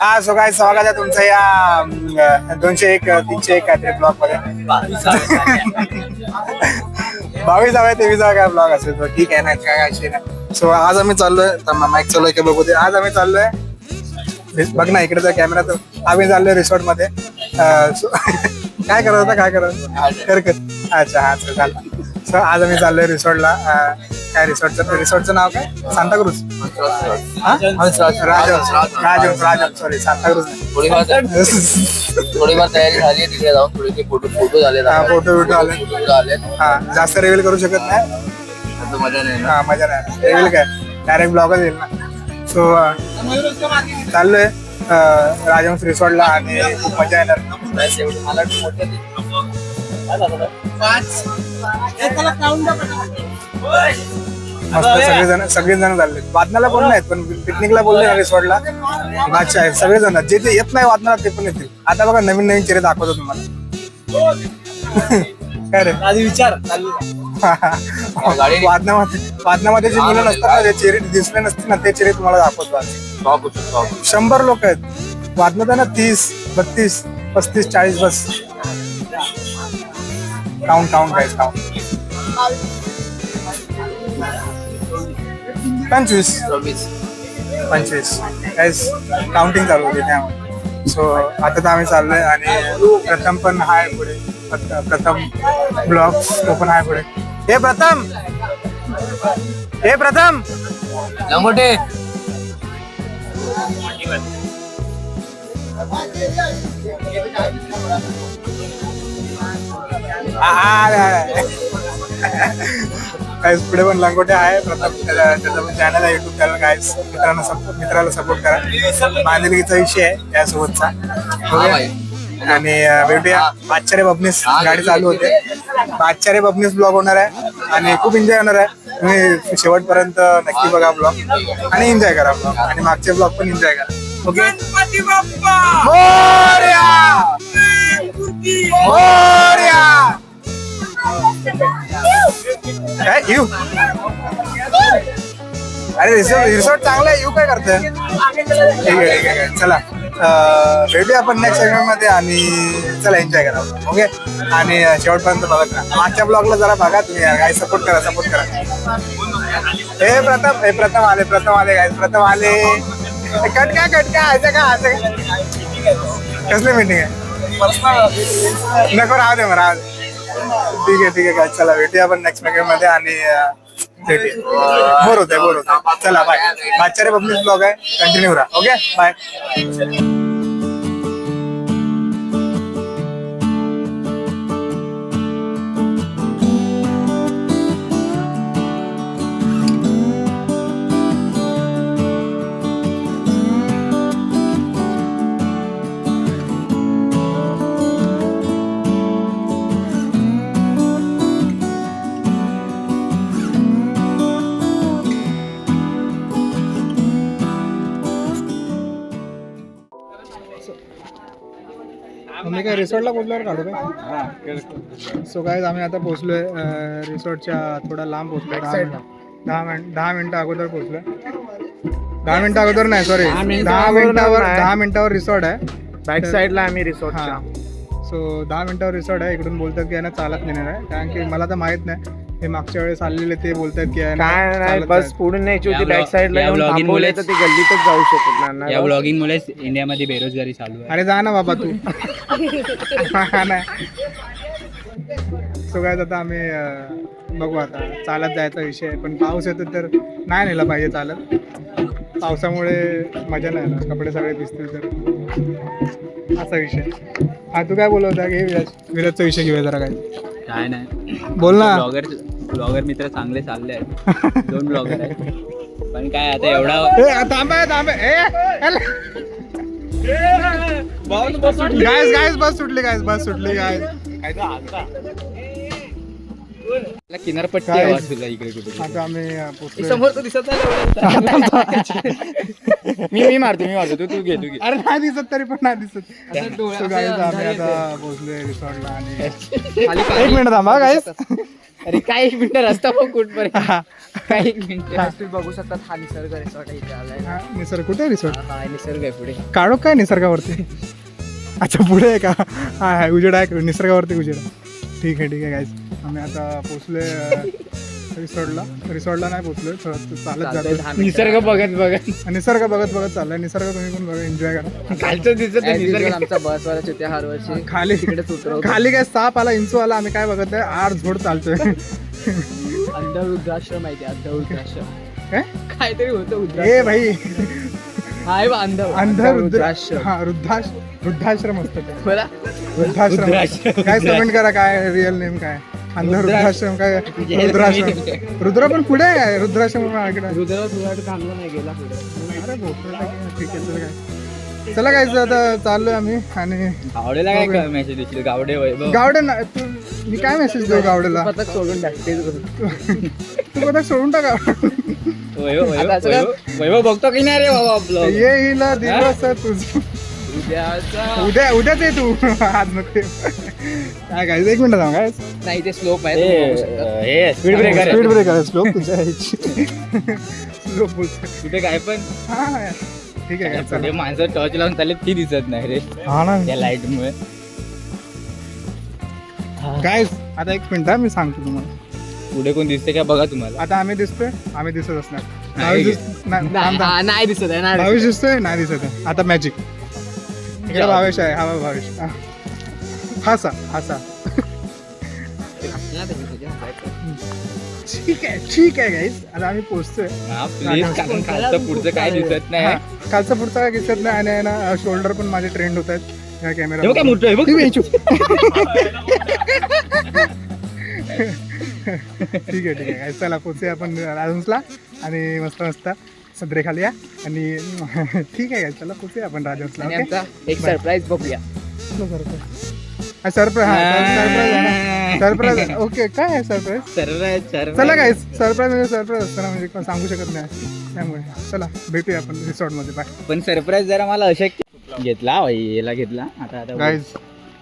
हा सो काय स्वागत आहे तुमचं या दोनशे एक तीनशे एक काहीतरी ब्लॉगमध्ये. बावीस हवे तेवीस काय ब्लॉग असेल तो ठीक आहे ना काय काय विषय सो आज आम्ही चाललोय माईक चाललोय की बघू दे. आज आम्ही चाललोय बघ ना इकडे कॅमेरा तर आम्ही चाललोय रिसॉर्टमध्ये. काय करत होता काय करत होता? कर कर. अच्छा हा चल झालं सो आज आम्ही चाललोय रिसॉर्टला काय रिसॉर्टचं रिसॉर्टचं नाव काय? सांताक्रूज. हा? सॉरी नाही. थोडीफार थोडीफार तयारी झाली आहे जाऊन थोडेसे फोटो फोटो झाले हा, photo बिटो आले. आले हा जास्त रिव्हील करू शकत नाही आता मजा नाही ना हा मजा नाही रिव्हील काय डायरेक्ट ब्लॉगच येईल ना सो चाललोय अं, राजहंस रिसॉर्टला आणि खूप मजा येणार मला वाटतं मोठं नाही. काय झालं? मस्त सगळेजण सगळेजण चालले वादनाला कोण नाहीत पण पिकनिकला बोलले रिसॉर्टला बादशाह आहेत सगळेजण. जे ते येत नाही वादनाला ते पण येतील. आता बघा नवीन नवीन चेहरे दाखवतो तुम्हाला. काय रे? आधी विचार. वादनामध्ये वादनामध्ये जे मुलं नसतात ना जे चेहरे दिसले नसते ना ते चेहरे तुम्हाला दाखवतो आज. शंभर लोक आहेत. वादनात ना तीस बत्तीस पस्तीस चाळीस बस. काउंट काउंट काय काउंट पंचवीस. चोवीस. पंचवीस. काहीच काउंटिंग चालू होती त्यामुळे. सो आता तर आम्ही चाललोय आणि प्रथम पण हाय पुढे. प्रथ- प्रथम ब्लॉग तो पण हाय पुढे. हे प्रथम! हे प्रथम! लंगोटे काहीच पुढे पण लंगोटे आहे. प्रथम त्याचा पण चॅनल आहे युट्यूब चॅनल काहीच मित्रांना सपोर्ट मित्राला सपोर्ट करा. बांधिलकीचा विषय आहे त्यासोबतचा. हा आणि भेटूया. आचार्य बबनीस गाडी चालू होते. आचार्य बबनीस ब्लॉग होणार आहे. आणि खूप एन्जॉय होणार आहे. तुम्ही शेवटपर्यंत नक्की बघा ब्लॉग आणि एन्जॉय करा ब्लॉग आणि मागचे ब्लॉग पण एन्जॉय करा. ओके? मोरया! मोरया! काय? येऊ. अरे रिसोर्ट रिसोर्ट चांगला आहे. येऊ काय करतोय? ठीक आहे ठीक आहे. चला. अं, भेटूया आपण नेक्स्ट सेगमेंटमध्ये आणि चला एन्जॉय करा. ओके आणि शेवटपर्यंत बघा. राहा मागच्या ब्लॉगला जरा बघा तुम्ही. काय सपोर्ट करा सपोर्ट करा. हे प्रथम हे प्रथम आले प्रथम आले काय प्रथम आले. हे कटका कटका असं का असं का? कसली मीटिंग आहे? नको राहू दे मग राहू दे. ठीक आहे ठीक आहे काय चला भेटूया आपण नेक्स्ट मेकअपमध्ये आणि भेटूया. बोर होतंय बोर होतंय. चला बाय आचार्य पब्लिक ब्लॉग आहे. कंटिन्यू राहा. ओके बाय मी काय रिसॉर्टला पोहोचल्यावर काढू काय? सो काय आम्ही आता पोहोचलोय अं, रिसॉर्टच्या थोडा लांब पोहोचलोय दहा मिनिट दहा मिनिट दहा मिनिटं अगोदर पोहोचलोय. दहा मिनिटं अगोदर नाही सॉरी दहा मिनिटावर दहा मिनिटावर रिसॉर्ट आहे. बॅक साईडला आम्ही रिसॉर्ट हा. सो दहा मिनिटावर रिसॉर्ट आहे इकडून बोलतात की यांना चालत नेणार आहे. कारण की मला तर माहीत नाही. हे मागच्या वेळेस आलेले ते बोलतात की काय नाही चालत बस नाही. पुढे न्यायची होती या बॅक साईडला या येऊन vlogging थांबवले मुळे- तर ते गल्लीतच जाऊ शकत नाही या ब्लॉगिंग मुळेच इंडियामध्ये बेरोजगारी चालू आहे. अरे जा ना बाबा तू. हा, नाही. सो काय आता आम्ही अं, बघू आता. चालत जायचा विषय आहे पण पाऊस येतो तर नाही नेला पाहिजे चालत. पावसामुळे मजा नाही येणार कपडे सगळे भिजतील तर. असा विषय. हा तू काय बोलत होता घे विराज विराजचा विषय घेऊया जरा काय काय नाही. बोल ना. ब्लॉगर ब्लॉगर मित्र चांगले चालले आहेत. दोन ब्लॉगर आहेत. पण काय आता एवढा ए, थांबा थांबा. ए गायस गायस बस सुटली गायस बस सुटली गायस किनारपट्टी काय? आहे इकडे कुठे आता आम्ही. समोर दिसत मी मी मारतो मी मारतो. तू तू घे तू घे. अरे नाही दिसत तरी पण नाही दिसत. So guys, आम्ही आता पोहोचलोय रिसॉर्टला आणि एक मिनिट थांबा गाईस अरे काय एक मिनिट रस्ता बघ कुठपर्यंत. काय एक मिनिट. तुम्ही बघू शकता हा निसर्ग रिसॉर्ट इथे आलाय. निसर्ग कुठे रिसॉर्ट हा निसर्ग आहे पुढे. काढो काय निसर्गावरती? अच्छा पुढे आहे का? हा हा उजेड आहे निसर्गावरती उजेड आहे. ठीक आहे ठीक आहे गाईज आम्ही आता पोचलोय रिसॉर्टला. रिसॉर्टला नाही पोचलोय थोडं चालत जातो निसर्ग बघत बघत. निसर्ग बघत बघत चाललाय. निसर्ग तुम्ही पण बघा एन्जॉय करा. खालचं दिसत निसर्ग. आमचा बसवाला होत्या हर वर्षी खाली. उतरवतो खाली काय साप आला इंचू आला आम्ही काय बघत आहे आड झोड चालतोय. अंधवृद्धाश्रम आहे ते अंधवृद्धाश्रम. काय? काहीतरी होतं ए वृद्धाश्रम. भाई. हाय बा अंध अंध वृद्धाश्रम. हा वृद्धाश वृद्धाश्रम असतं ते. बोला. वृद्धाश्रम. काय कमेंट करा काय रिअल नेम काय? अंध वृद्धाश्रम. काय? तुझे रुद्राश्रम. रुद्र पण पुढे आहे रुद्राश्रम पण रुद्र नाही गेला पुढे. अरे भोपळा काय, ठीक आहे चला काय. चला काय आता चाललोय आम्ही आणि आवडेला काय मेसेज देशील? गावडे वैभव गावडे ना तू मी काय मेसेज देऊ गावडेला? पथक सोडून टाक तेच करू. तू कदा सोडून टाका वैभव काय? बघतो की नाही रे बाबा आपलं? येईल दिवस तुझ. उद्या उद्याच ये तू. आज नको. काय काय एक मिनिट थांब काय? नाही ते स्लोप आहे. हे speed breaker speed breaker slow तुझ्या स्लो कुठे काय पण. हा ठीक आहे पुढे माणसं टॉर्च लावून चालले ती दिसत नाही रे. हा ना. त्या लाइट मुळे काय आता एक मिनिट हा, मी सांगतो तुम्हाला. पुढे कोण दिसते का बघा तुम्हाला. आता आम्ही दिसतोय आम्ही दिसत असणार. नाही. दिसत आहे नाही दिसत. आहे. आता मॅजिक इकडे भावेश आहे. हा भावेश. हा. हासा हासा ठीक आहे ठीक आहे गाईस आता आम्ही पोहोचतोय. हा कारण खालचं पुढचं काय दिसत नाही. हा, खालचा पुढचा काय दिसत नाही. आणि आहे ना शोल्डर पण माझे ट्रेंड होत आहेत. या हे बघ काय कॅमेरा मोठं बघ. ठीक आहे ठीक आहे चला पोचूया आपण राजहंसला आणि मस्त मस्त. सदरे खाली या. आणि ठीक आहे चला पोचूया आपण राजहंसला आणि ओके? आमचा एक सरप्राईज बघूया. सरप्राईज सरप्राईज सरप्राईज ओके काय आहे सरप्राईज सरप्राईज चला काय सरप्राईज म्हणजे सरप्राईज असतं ना म्हणजे कोण सांगू शकत नाही. त्यामुळे चला भेटूया आपण रिसॉर्टमध्ये बाय पण सरप्राईज जरा मला अशक्य घेतला भाई याला घेतला. आता आता गाईज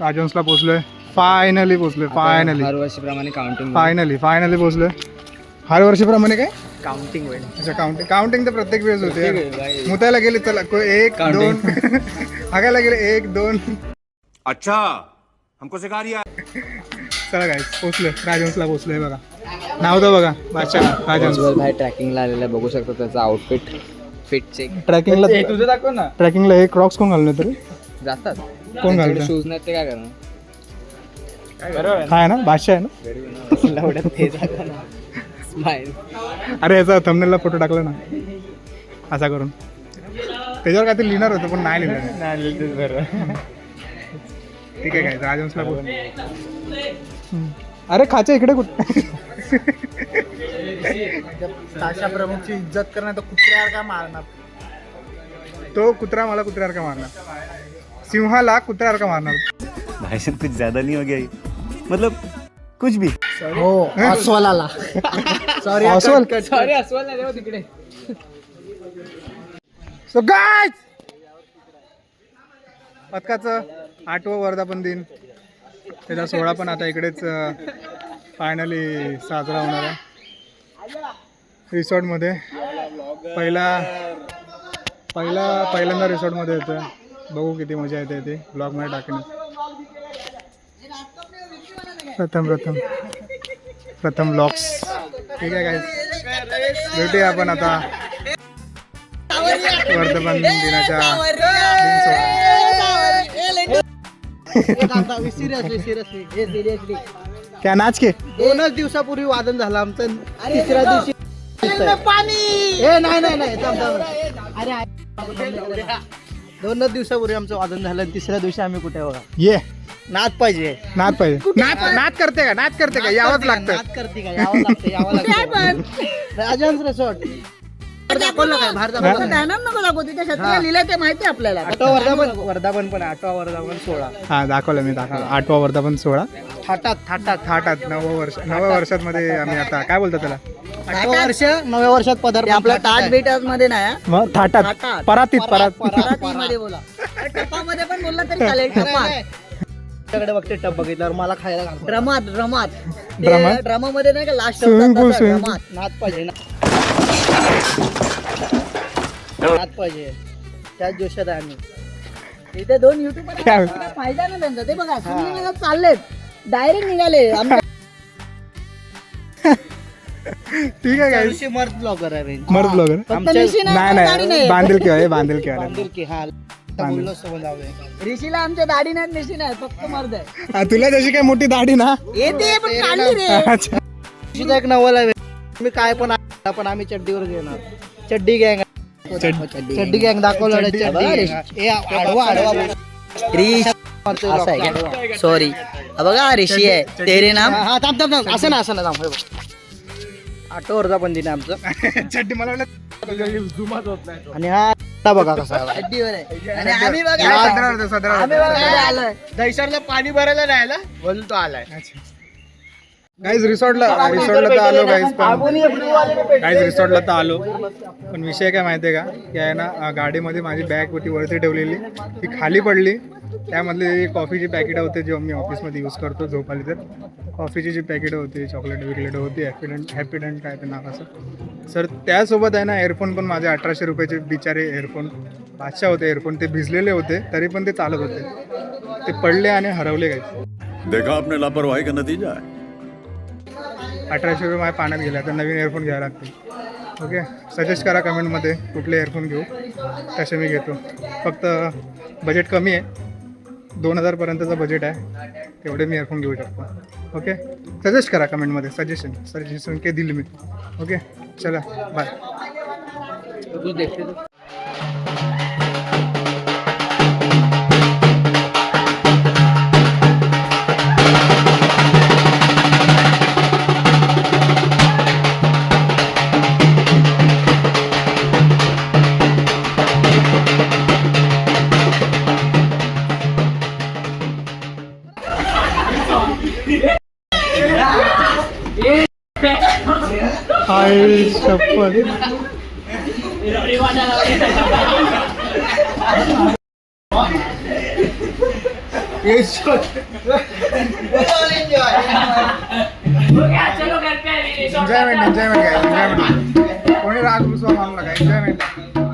राजहंसला पोचलोय. फायनली पोचलोय फायनली हर वर्षीप्रमाणे काउंटिंग फायनली फायनली पोचलोय. हर वर्षीप्रमाणे काय? काउंटिंग होईल अच्छा काउंटिंग काउंटिंग तर प्रत्येक वेळेस होते. मुतायला गेले चला को- एक. दोन. हागायला गेले एक दोन. अच्छा हमको सिखा रिया चला काय पोचलोय. राजहंसला पोचलोय बघा. नाव तर बघा. बादशाह राजहंस. भाई ट्रॅकिंगला आलेला आहे. बघू शकता त्याचा आउटफिट फिट चेक ट्रॅकिंगला हे तुझं दाखव ना. ट्रॅकिंगला हे क्रॉक्स कोण घालणार तरी? जातात. कोण घालतं? शूज नाही ते काय करणार? काय ना? बादशाह आहे ना? एवढ्यात ते झालं ना स्माईल अरे याचा थंबनेलला फोटो टाकला ना. असा करून. त्याच्यावर काहीतरी लिहिणार होतं पण नाही लिहिलं. ठीक आहे काय राजहंसला बोल. अरे खाच्या इकडे कुठे? ताशा प्रमुखची इज्जत करणार तर कुत्र्यावर काय मारणार? तो कुत्रा मला कुत्र्यावर का मारणार? सिंहाला कुत्र्यावर का मारणार? भाई साहब कुछ ज्यादा नहीं हो गया ये. मतलब कुछ भी। हो अस्वलाला. सॉरी अस्वल? सॉरी अस्वल नाही तिकडे. सो पथकाचं आठवं वर्धापन दिन त्याचा सोहळा पण आता इकडेच फायनली साजरा होणार आहे. रिसॉर्टमध्ये पहिला पहिला पहिल्यांदा रिसॉर्टमध्ये येतो बघू किती मजा येते ते. ब्लॉगमध्ये टाकेन प्रथम प्रथम. प्रथम ब्लॉग्स ठीक आहे काय भेटूया आपण आता वर्धमान दिनाच्या क्या नाच के? दोनच दिवसापूर्वी वादन झालं आमचं. तिसऱ्या दिवशी पाणी. ए नाही नाही नाही. अरे. दोनच दिवसापूर्वी आमचं वादन झालं आणि तिसऱ्या दिवशी आम्ही कुठे बघा ये. नाच पाहिजे. नाच पाहिजे. नाच नाच करते का? नाच करते का? यावंच लागतं. नाच करते का? यावं लागतं यावं लागतं. रिसॉर्ट. दाखवलं काय बाहेर दाखवलं काय? नको दाखवू तिथे क्षत्रिय लिहिलंय ते माहिती आपल्याला. आठवा वर्धापन वर्धापन पण आठवा वर्धापन सोळा हा दाखवलं मी दाखवलं. आठवा वर्धापन सोळा थाटात थाटात. थाटात नवं वर्ष नव्या वर्षात मध्ये आम्ही आता. काय बोलतो त्याला? आठवा वर्ष नव्या वर्षात पदार्थ आपला ताट बीटमध्ये नाही हा. मग थाटात. थाटात. परातीत परात. परातीमध्ये बोला. टपामध्ये पण बोलला तरी चालेल टपात. तुझ्याकडे बघते टप बघितल्यावर मला खायला घाल ड्रमात ड्रमात ड्रमात? ड्रामामध्ये नाही का लास्ट Swimming pool, swimming. ड्रमात पाहिजे ना. नात पाहिजे. त्याच जोशात आहे आम्ही. इथे दोन युट्यूबर काय? फायदा ना त्यांचा. ते बघा सुनील चाललेत. डायरेक्ट निघाले. आमच्या ठीक आहे काय मर्द ब्लॉगर आहे. मर्द ब्लॉगर फक्त आमच्या- निशी नाही नाही. दाढी नाही. नाही बांधील किंवा हे बांधील किंवा बांधील की हा. बोललो जाऊया ऋषीला आमच्या दाढी नाही निशी नाही फक्त मर्द आहे. हा, तुला जशी काय मोठी दाढी ना? येते पण काढली रे. अच्छा. ऋषीचा एक नवल आहे. मी काय पण आहे, पण आम्ही चड्डीवर घेणार. चड्डी गँग चड्डी. गँग दाखवलं रे, चड्डी. gang. ए, आडवा आडवा. बोल. ऋषी मारतोय असं आहे आडवा. का? सॉरी बघा ऋषी आहे. तेरे नाम? हा, थांब थांब थांब. असं ना असं ना थांब हे बघ. आठवं वर्धापन दिन आमचं. चड्डी मला वाटलं आणि हा आता बघा कसा आला. चड्डीवर आहे. आणि आम्ही बघा सदरा होता, सदरा आम्ही होता. बघा आलोय दहिसरला पाणी भरायला म्हणून तो आलाय. गाईज रिसॉर्टला रिसॉर्टला तर आलो गाईज पण गाईज रिसॉर्टला तर आलो. पण विषय काय माहिती आहे का? की आहे ना अं, गाडीमध्ये माझी बॅग होती वरती ठेवलेली. ती खाली पडली. त्यामधली कॉफीची पॅकेट होते जेव्हा मी ऑफिसमध्ये यूज करतो झोप आली तर. कॉफीची जी पॅकेट होती चॉकलेट बिकलेट होती हॅपीडंट हॅपीडंट काय ते नाव असं. सर त्यासोबत आहे ना एअरफोन पण माझे अठराशे रुपयाचे बिचारे एअरफोन बादशाह होते एअरफोन ते भिजलेले होते तरी पण ते चालत होते. ते पडले आणि हरवले काही देखा आपने लापरवाही का नतीजा है? अठराशे रुपये माझ्या पाण्यात गेले आता नवीन एअरफोन घ्यावे लागतील. ओके सजेस्ट करा कमेंटमध्ये कुठले एअरफोन घेऊ. तसे मी घेतो. फक्त बजेट कमी आहे. दोन हजारपर्यंतचं बजेट आहे. तेवढे मी एअरफोन घेऊ शकतो. ओके सजेस्ट करा कमेंटमध्ये सजेशन सजेशन के दिली मी. ओके चला bye I will suffer. Yes, sir. enjoyment, enjoyment, guys, enjoyment. Only Raghu Swami, guys, enjoyment.